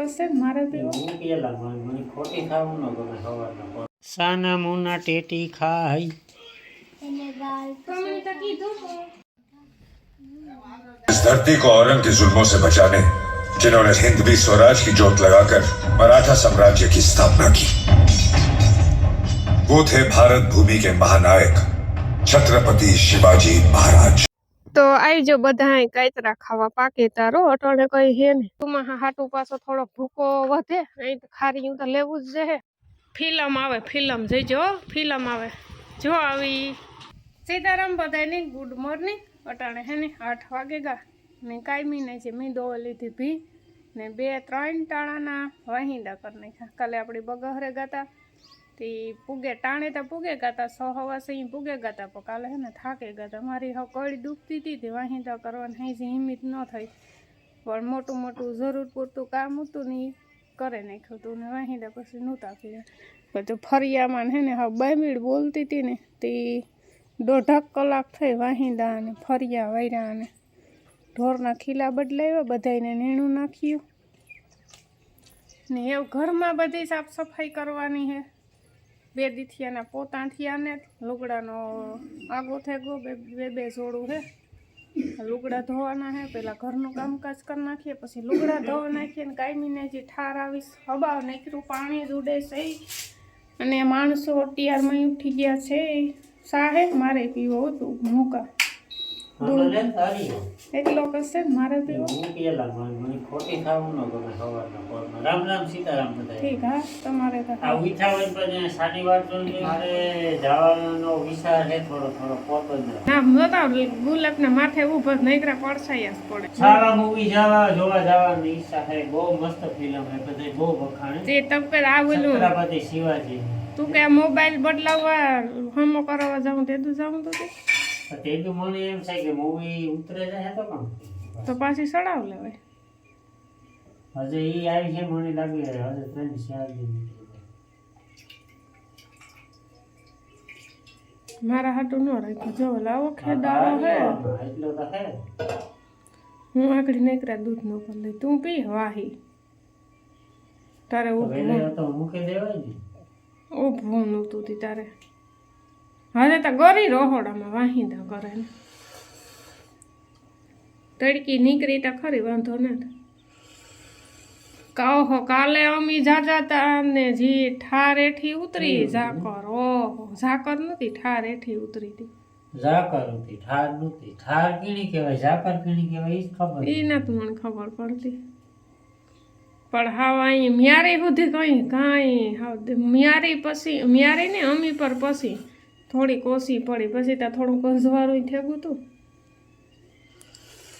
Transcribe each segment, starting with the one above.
કશે ને મારે પીવો હું પેલા મને મને ખોટી ખાવું ન ગમે સવારના સાના મુના ટેટી ખાઈ તમે તો કીધું તો. इस धरती को औरंग के जुल्मों से बचाने जिन्होंने हिंदवी स्वराज की जोत लगाकर मराठा साम्राज्य की स्थापना की वो थे भारत भूमि के महानायक छत्रपति शिवाजी महाराज તો આવી જો બધા કાયતરા ખાવા પાકે તારો અટાણે કઈ હે ને તું હાટુ પાછો થોડો ભૂકો વધે, અહીં તો ખારી તો લેવું જ છે ફિલ્મ આવે, ફિલ્મ જઈજો ફિલ્મ આવે. જો આવી. સીતારામ બધાની ગુડ મોર્નિંગ અટાણે હે ને આઠ વાગે ગા. ને કાયમી ને છે મેં દોવા લીધી ભી. ને બે ત્રણ ટાણાના વાહિંદા કરી નાખ્યા. કાલે આપણી બગહરે ગાતા. તે પૂગે ટાણે તો પૂગે ગાતા સો હવા સહી પૂગે ગાતા પણ કાલે હે ને થાકે ગાતા મારી કળી દુખતી હતી તે વાહિંદા કરવાની હઈ હિંમત ન થઈ પણ મોટું મોટું જરૂર પૂરતું કામ હતું ને કરે નાખ્યું હતું ને વાહિંદા પછી નહોતા કર્યા બધું ફરિયામાં હે ને હવે બે મિનિટ બોલતી હતી ને તે દોઢક કલાક થઈ વાહિંદા અને ફરિયા વૈરા અને ઢોરના ખીલા બદલાવ્યા બધાને નીણું નાખ્યું ને એવું ઘરમાં બધી સાફ સફાઈ કરવાની છે બે દીથિયાના પોતા થયા લુગડાનો આગો થેગો બે બે બે જોડું હે. લુગડા ધોવાના હે, પેલા ઘરનું કામકાજ કરી નાખીએ, પછી લુગડા ધોવા નાખીએ ને કાયમીને જે ઠાર આવીશ. હબાવ નાખ્યું પાણી જ ઉડે છે. અને માણસો અત્યારમાં ઉઠી ગયા છે. સાહેબ, મારે પીવો હતું, મૂકા. એકલો કશે મારે પીવો હું પેલા મને મને ખોટી ખાવું ન ગમે સવારના રામ રામ સીતારામ બધા ઠીક હા તમારે આ ઉઠા હોય પછી વાત જોઈને મારે જવાનો વિચાર છે થોડો થોડો પોતો જ ના બતાવ ગુલાબના માથે ઊભો નહીતરા પડછાયા જ પડે. સારા મૂવી જવા જોવા જવાની ઈચ્છા થાય. બહુ મસ્ત ફિલ્મ છે બધે બહુ વખાણે. તે તબ આવેલું છત્રપતિ શિવાજી. તું કે મોબાઈલ બદલાવવા હમો કરાવવા જાઉં તે તું જાઉં તો. તે બી મને એમ છે કે મૂવી ઉતરે જાય તો પણ. તો પાછી સડાવ લેવાય હજે એ આવી છે મને લાગે હજે ત્રણ ચાર દિન મારા હાટું ન રાખ્યું. જો લાવો ખેદારો હે એટલો તો હે. હું આગળ નીકળ્યા દૂધ નો પર લઈ. તું પી વાહી. તારે ઊભું મૂકી દેવાય ને. ઊભું નહોતું તી તારે. હવે તો ગરી રોહોડામાં વાહિંદા કરે ને તડકી નીકળી તો ખરી વાંધો ને કહો કાલે અમી જાજા તા ને જી ઠાર હેઠી ઉતરી ઝાકર ઓહો ઝાકર નથી ઠાર એઠી ઉતરી હતી. ઝાકર હતી ઠાર નહોતી. ઠાર કીણી કહેવાય ઝાકર કીણી કહેવાય એ ખબર એ નથી મને ખબર પડતી. પણ હાવ અહીં મ્યારી સુધી કઈ કાંઈ હાવ મ્યારી પછી મ્યારી ને અમી પર પછી. થોડીક ઓછી પડી પછી ત્યાં થોડું કંજવારું થેગું હતું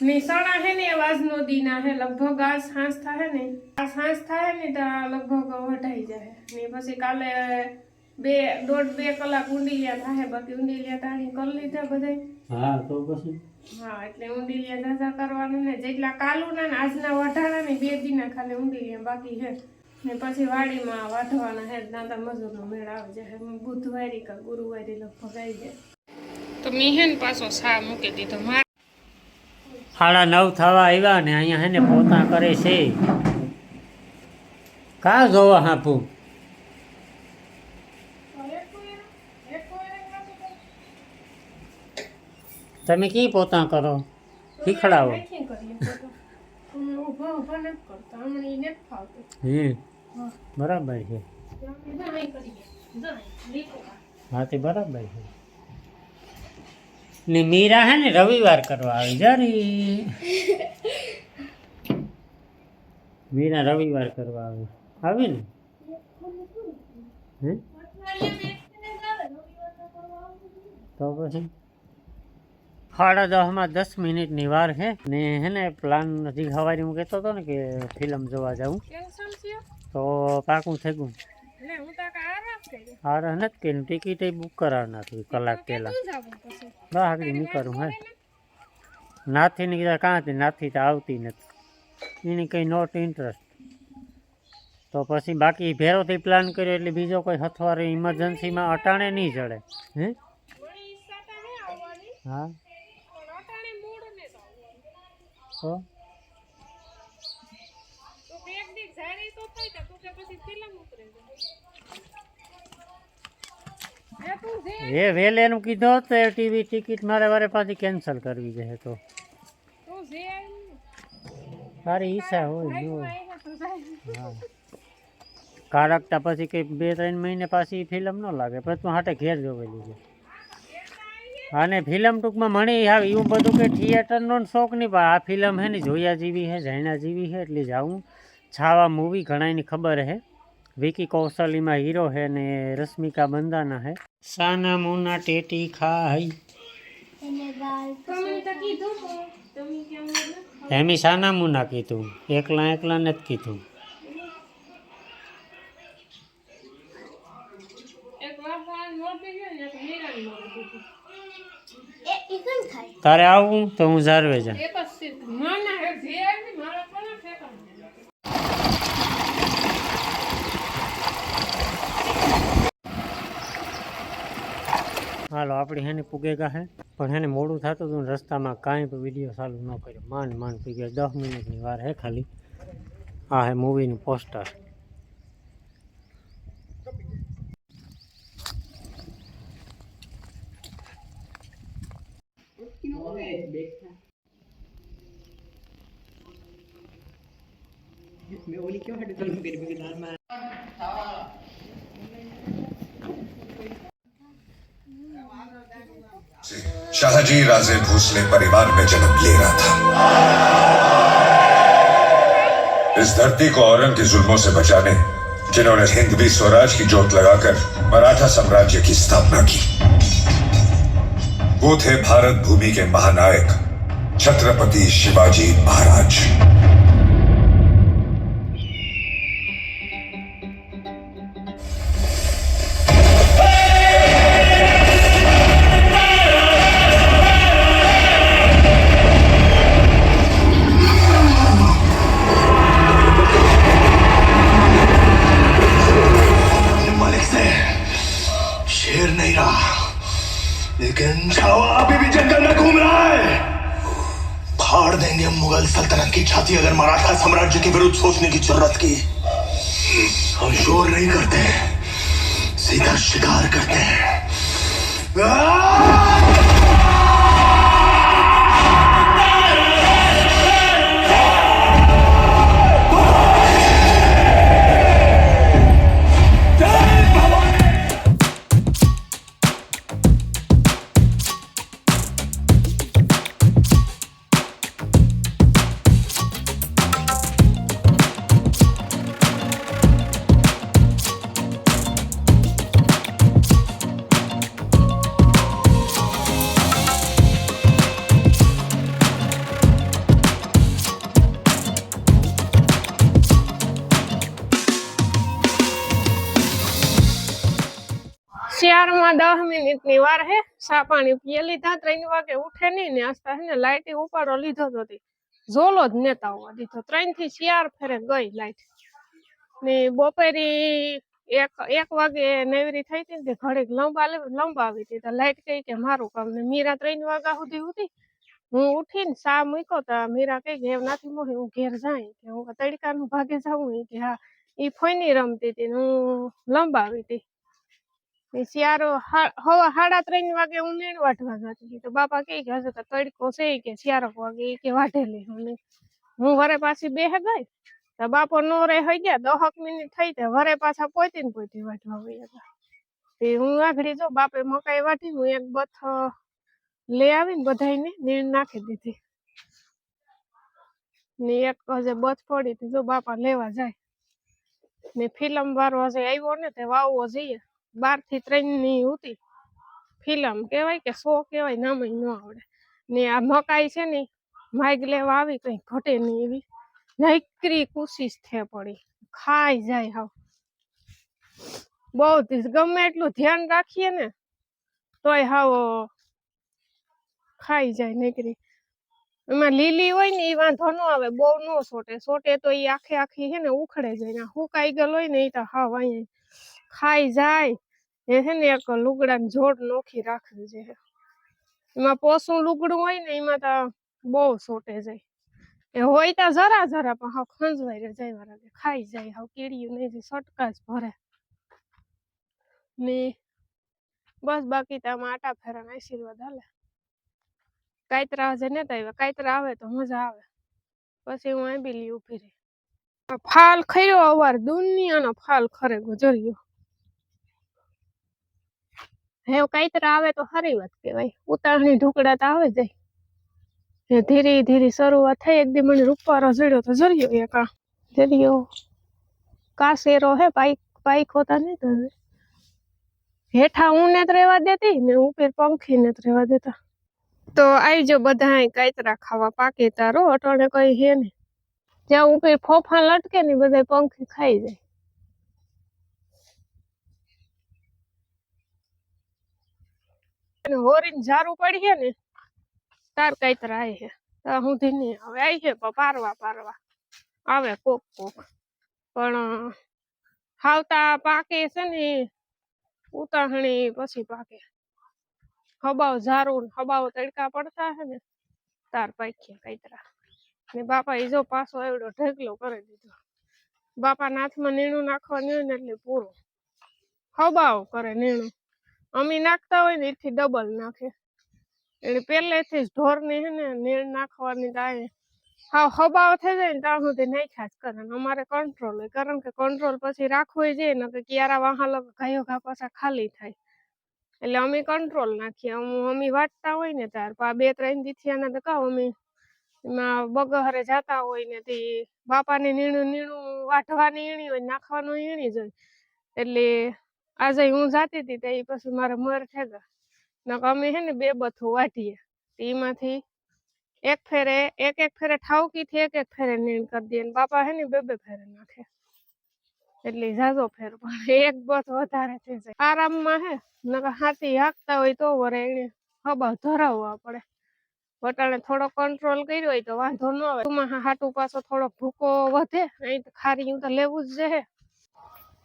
ને સણા હે ને અવાજ નો દીના હે લગભગ આ સાંજ થાય ને આ સાંજ થાય ને ત્યાં લગભગ વઢાઈ જાય ને પછી કાલે બે દોઢ બે કલાક ઊંડીલિયા થાય બાકી ઊંડીલિયા તાણી કરી લીધા બધાય. હા તો પછી? હા એટલે ઊંડીલિયા દાદા કરવાનું ને જેટલા કાલુના ને આજના વઢાણા ને બે દીના ખાલી ઊંડીલિયા બાકી છે ને પછી વાડીમાં વાઢવાના હે દાદા મજૂરનો મેળ આવી જાય બુધવારી કા ગુરુવારી લગભગ આવી જાય. તો મેં હે ને પાછો સા મૂકી દીધો. મારે સાડા નવ થવા આવ્યા ને અહીંયા હે ને પોતા કરે છે. કા જોવા હાપું તમે કી પોતા કરો? શીખડાવો. ઊભા ઊભા નથી કરતા હમણાં ઈ નથી ફાવતું. હે હા. બરાબર છે. હા તે બરાબર છે. ને મીરા હે ને રવિવાર કરવા આવી જરી મીરા રવિવાર કરવા આવે. આવી ને? તો પછી? સાડા દસમાં દસ મિનિટની વાર છે. ને હે ને પ્લાન નથી. સવારે હું કહેતો હતો ને કે ફિલ્મ જોવા જાઉં. તો પાકું થઈ ગયું? લે હું તો કા આરામ કર્યો હારે નથી કે ટિકિટ બુક કરાવના હતી કલાક પહેલાં. તું જાવું પછી? બસ આગળ નીકળું હે? નાથી નીકળ્યા કાંથી નાથી તો આવતી નથી. એની કંઈ નોટ ઇન્ટરેસ્ટ તો પછી બાકી ભેરોથી પ્લાન કર્યો એટલે બીજો કોઈ હથવારે ઇમરજન્સીમાં અટાણે નહીં ચડે હે? વળી ઈચ્છા તો હે આવવાની. હા? પણ અટાણે મૂડ ને તો? તો તો કે પછી ફિલ્મ ઉતરે એ વેલે એનું કીધું તો ટીવી ટિકિટ મારે વારે પાછી કેન્સલ કરવી છે તો. તારી ઈચ્છા હોય હોય કારકતા પછી કંઈ બે ત્રણ મહિને પાછી ફિલ્મ ન લાગે પછી તું હાટે ઘેર જોવેલી છે. અને ફિલ્મ ટૂંકમાં મળી આવે એવું બધું કે થિયેટરનો ને શોખ નહીં પણ આ ફિલ્મ હે ને જોયા જેવી હે જાણ્યા જેવી હે એટલે જાઉં. છાવા મૂવી ઘણાની ખબર હે. વિકી કૌશલીમાં હીરો હે ને રશ્મિકા બંદાના હે. સાના મુના ટેટી ખાઈ. એમી સાના મુના કીધું. એકલા એકલા નથી કીધું. તારે આવું તો હું જારવે જા એક જ સીટ. ના ના એ જે આવી મારા કોને ઠેકાણું? હાલો, આપણે હેને પુગેગા હે. પણ હેને મોડું થતું હતું ને રસ્તામાં કાંઈ પણ વીડિયો ચાલુ ન કર્યો. માન માન પી ગયા દસ મિનિટની વાર હે ખાલી. આ હે મૂવીનું પોસ્ટર शाहजी राजे भोसले परिवार में जन्म ले रहा था। इस धरती को औरंग के जुल्मों से बचाने, जिन्होंने हिंदवी स्वराज की जोत लगाकर मराठा साम्राज्य की स्थापना की। वो थे भारत भूमि के महानायक, छत्रपति शिवाजी महाराज। शेर नहीं रहा। लेकिन छावा अभी भी जंगल में घूम रहा है। फाड़ देंगे मुगल सल्तनत की छाती अगर मराठा साम्राज्य के विरुद्ध सोचने की ज़रूरत की। हम शोर नहीं करते, सीधा शिकार करते हैं। શિયાળમાં દસ મિનિટની વાર હે, સા પાણી પીએ લીધા, ત્રણ વાગે ઉઠે નહીં ને આસ્તા ને લાઈટ ઉપાડો લીધો તો ઝોલો જ નેતા હોવા દીધો. ત્રણથી શિયાળ ફેરે ગઈ લાઈટ. ને બપોરી એક એક વાગે નેવરી થઈ હતી ને ઘડીક લંબા લંબાવી હતી. તો લાઈટ કહી કે મારું કામ ને મીરા ત્રણ વાગ્યા સુધી હતી. હું ઉઠીને સા મૂક્યો તો મીરા કઈ કે નથી મોહી, હું ઘેર જાય. કે હું તડકાનું ભાગે જાઉં કે, હા. ઈ ફોઈની રમતી હતી હું લંબાવી હતી. શિયાળો હવા સાડા ત્રણ વાગે હું નીણ વાટવા જતી તો બાપા કે હજુ તો તડકો છે કે શિયાળો વાગે, એ કે વાઢેલી હું હું વરે પાછી બે ગઈ. તો બાપો નો રે હઈ ગયા, દહક મિનિટ થઈ તે વરે પાછા પોતી ને પોતી વાટવા ગયા. તે હું આગળી જો બાપે મકાઈ વાટી હું એક બથ લઈ આવીને બધાને નીણ નાખી દીધી. ને એક હજે બથ પડી હતી, જો બાપા લેવા જાય. ને ફિલ્મ વાળો હજે આવ્યો ને તે વાવવો જઈએ. બારથી ત્રણની હતી ફિલ્મ કહેવાય કે શો કહેવાય નામ ન આવડે. ને આ મકાઈ છે ને, માઇક લેવા આવી કઈ ઘટે નહીં એવી. નકરી કોશિશ થે પડી. ખાઈ જાય હાવ. બહુ ગમે એટલું ધ્યાન રાખીએ ને, તોય હાવ ખાઈ જાય નકરી. એમાં લીલી હોય ને એ વાંધો ન આવે, બહુ ન સોટે. સોટે તો એ આખે આખી છે ને ઉખડે જાય. ને હુકાઈ ગયેલ હોય ને એ તો હાવ અહીંયા ખાઈ જાય. એ છે ને એક લુગડાની જોડ નોખી રાખવી છે. એમાં પોસું લુગડું હોય ને, એમાં તો બહુ સોટે જાય. એ હોય તો જરા જરા, પણ હાવ ખંજવાઈ રે જાય વાળા ખાઈ જાય હાવ કીડિયું નહીં જાય સટકા જ ભરે. ને બસ બાકી તો આમાં આટા ફેરા આશીર્વાદ હાલે. કાયતરા હજે ને તો કાયતરા આવે તો મજા આવે. પછી હું આંબીલી ઊભી રહી. ફાલ ખર્યો અવાર, દુનિયાનો ફાલ ખરે ગુજર્યો હે કાયતરા આવે તો સારી વાત કહેવાય. ઉતાળની ઢુકડા તો આવે જાય જે ધીરે ધીરે શરૂઆત થઈ, એક દી મને રૂપારો જડ્યો તો જર્યો એક આ. જર્યો કાસેરો હે પાઈક પાઈક હોતા નહીં તો હેઠા હું ને જ રહેવા દેતી ને ઉપર પંખી ને જ રહેવા દેતા. તો આવજો બધા કાયતરા ખાવા પાકે તારો અટોણે કઈ હે ને જ્યાં ઉપર ફોફા લટકે ને બધા પંખી ખાઈ જાય. અને હોરીને ઝારું પડી ને, તાર કાતરા આય છે ત્યાં સુધી હવે આવી. છે પારવા પારવા. આવે કોક કોક. પણ ખાવતા પાકે છે ને ઉતાહણી પછી પાકે. હબાવ ઝારું હબાવ તડકા પડતા હે ને, તાર પાખીએ કાતરા ને બાપા ઈ જો પાછો એવડો ઢગલો કરી દીધો. બાપા નાથમાં નીણું નાખવા નીણું એટલે પૂરું. હબાવ કરે નીણું. અમી નાખતા હોય ને એથી ડબલ નાખે. એટલે પહેલેથી જ ઢોરની છે ને નીણ નાખવાની તાય હા હબાવ થઈ જાય ને ત્યાં સુધી નાખ્યા જ કરે. અમારે કંટ્રોલ હોય. કારણ કે કંટ્રોલ પછી રાખવું જોઈએ ને કે ક્યારા વાહન લગ ગાયો ઘા પાછા ખાલી થાય. એટલે અમે કંટ્રોલ નાખીએ. અમ વાટતા હોય ને ત્યાર પા બે ત્રણ દીથિયાના કહો અમે એમાં બગહરે જતા હોય ને તે બાપાને નીણું નીણું વાઢવાની ઈણી હોય નાખવાનું ઈણી જ હોય. એટલે આજે હું જાતી હતી તે પછી મારા મર છે નકર અમે હે ને બે બથું વાટીએ. એમાંથી એક ફેરે, એક એક ફેરે ઠાવકીથી એક એક ફેરે નીણ કરી દઈએ બાપા છે ને બે બે ફેરે નાખે. એટલે ઝાઝો ફેર, પણ એક બથ વધારે થઈ જાય. આરામમાં હે, નકર હાથી હાંકતા હોય તો વરે એને હબા ધરાવવા પડે. વટાણે થોડો કંટ્રોલ કર્યો હોય તો વાંધો ન આવે. હાટુ પાછો થોડો ભૂકો વધે, અહીં તો ખારીયું તો લેવું જ છે.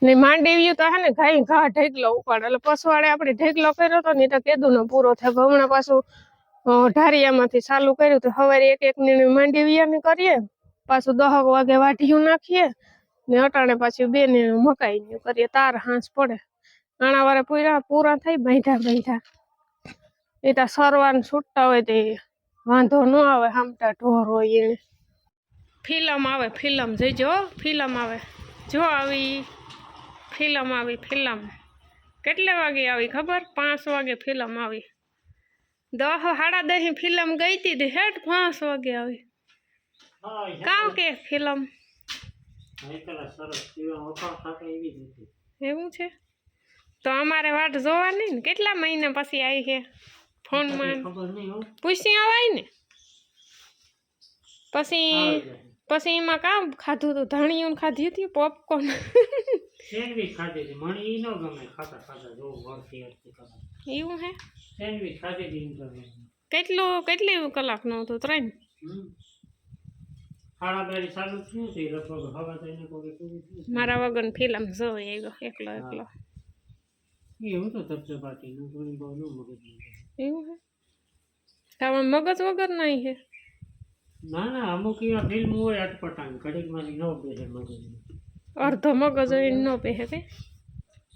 ને માંડવ્યું તો હે ને ઘાઈ ઘા ઢેકલો ઉપાડ. એટલે પસવાડે આપણે ઢેકલો કર્યો તો નહીં તો કેદું નો પૂરો થયો. હમણાં પાછું ઢારિયામાંથી ચાલુ કર્યું તો સવારે એક એક ને માંડવિયાની કરીએ. પાછું દહક વાગે વાઢિયું નાખીએ ને અટાણે પાછી બે ને મકાઈ ને કરીએ. તાર હાંસ પડે. આણા વારે પૂરા પૂરા થઈ બાંધ્યા બાંધ્યા. એ તો સરવાન છૂટતા હોય તે વાંધો ન આવે, હામટા ઢોર હોય એને. ફિલ્મ આવે, ફિલ્મ જઈજો ફિલ્મ આવે. જો આવી. ફિલ્મ આવી ફિલ્મ. કેટલે વાગે આવી ખબર? પાંચ વાગે ફિલ્મ આવી. દહ સાડા દહીં ફિલ્મ ગઈ હતી હેઠ પાંચ વાગે આવી. કામ કે ફિલ્મ? એવા છે? તો અમારે વાટ જોવાની ને કેટલા મહિના પછી આવી છે? ફોનમાં પૂછી આવાય ને. પછી પછી એમાં કામ ખાધું હતું ધાણીયું ખાધી હતી પોપકોર્ન સેન્ડવીચ ખાધી હતી. મને એ ન ગમે ખાતા ખાતા જો વળતી હરતી કલાક. એવું હે? સેન્ડવીચ ખાધી હતી એમ તો મેં. કેટલું કેટલી કલાકનો હતો? ત્રણ? હમ. ખાડા ચાલુ થયું છે લગભગ હવે તો એને કોઈ પૂરું થયું મારા વગર ફિલ્મ જોઈ આવ્યો એકલો એકલો. એ હું તો નું બહુ ન મગજ એવું હે? તારા મગજ વગર નહીં હે? ના ના અમુક એવા ફિલ્મ હોય અટપટાંગ. મારી ન બેસે મગજ અડધો મગજ ન પહેરે કે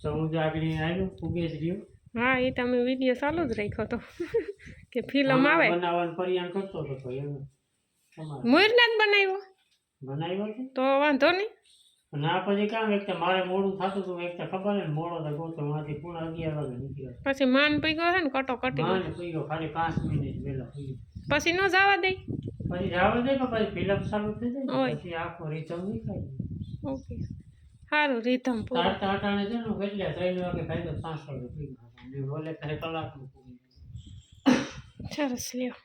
તો આગળ આવ્યું આગળ આવ્યો રહ્યું. હા એ તમે વીડિયો ચાલુ જ રાખ્યો તો. કે ફિલ્મ આવે. બનાવવાનું પરિયાણ કરતો હતો તો એમ. તમારે જ બનાવ્યો? બનાવ્યો તો વાંધો નહીં. આ પછી કામ એક તો મારે મોડું થતું હતું એક તો ખબર ને મોડો તો ગોતો માંથી પૂણા અગિયાર વાગે નીકળ્યો. પછી માન પીગો છે ને કટો કટી માન પીગો ખાલી પાંચ મિનિટ વહેલો પછી ન જવા દે. પછી જવા દે તો પછી ફિલ્મ ચાલુ થઈ જાય પછી આખો રીતમ નીકળે. ઓકે. સારું રીધમ પૂરું. તાર ટાણે છે ને કેટલા ત્રણ વાગે ખાઈ તો પાંચ વાગે અને બોલે ત્યારે કલાકનું સરસ લ્યો.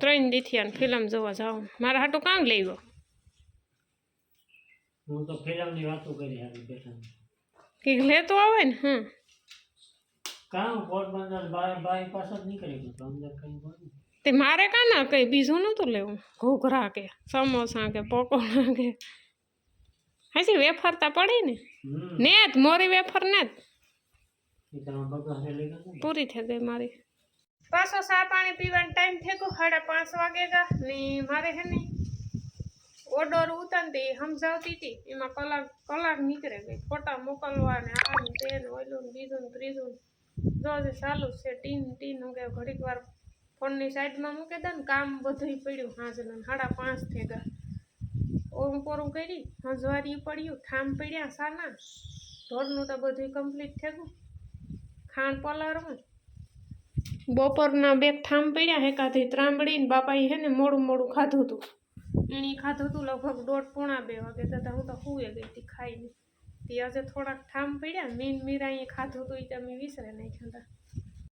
ત્રણ દીથી ફિલ્મ જોવા જાઓ મારા હાટું કામ લઈ ગયો હું તો ફિલ્મની વાતો કરી આવી બેઠા. કંઈક લેતો આવે ને હમ. કામ પોરબંદર બાય બાય પાસ જ નીકળી ગયું અંદર કઈ તે મારે કાં ના કંઈ બીજું નહોતું લેવું ઘૂઘરા કે સમોસા કે પકોડા કે હાસી વેફરતા પડી ને હમ ને જ મોરી વેફર ને જ એ તમે બગાડે લઈ ગયા ને પૂરી થઈ ગઈ મારી પાછો ચા પાણી પીવાનો ટાઈમ થઈ ગયો સાડા પાંચ વાગે ગા ને મારે હે ને ઓર્ડર ઉતારતી સમજાવતી હતી એમાં કલાક કલાક નીકળે ગઈ ફોટા મોકલવા ને આ ને તે ને ઓલું ને બીજું ને ત્રીજું ને જો હજી ચાલુ જ છે ટીન ટીન હું કે ઘડીક વાર ફોનની સાઈડમાં મૂકી દે ને કામ બધું પડ્યું. હાજના સાડા પાંચ થઈ ગયા. ઓમ પોરું કરી હંજવારી પડ્યું ઠામ પડ્યા સાના. ઢોરનું તો બધું કમ્પ્લીટ થઈ ગયું. ખાંડ પલાળવું. બપોરના બે ઠામ પડ્યા, એકાથી ત્રાંબડી ને બાપાએ હે ને મોડું મોડું ખાધું હતું. એણે ખાધું હતું લગભગ દોઢ પોણા બે વાગે. તો હું તો હુએ ગઈ હતી ખાઈને. તે આજે થોડાક ઠામ પડ્યા, મીન મીરાએ ખાધું હતું એ તમે વિસરે નાખ્યા હતા.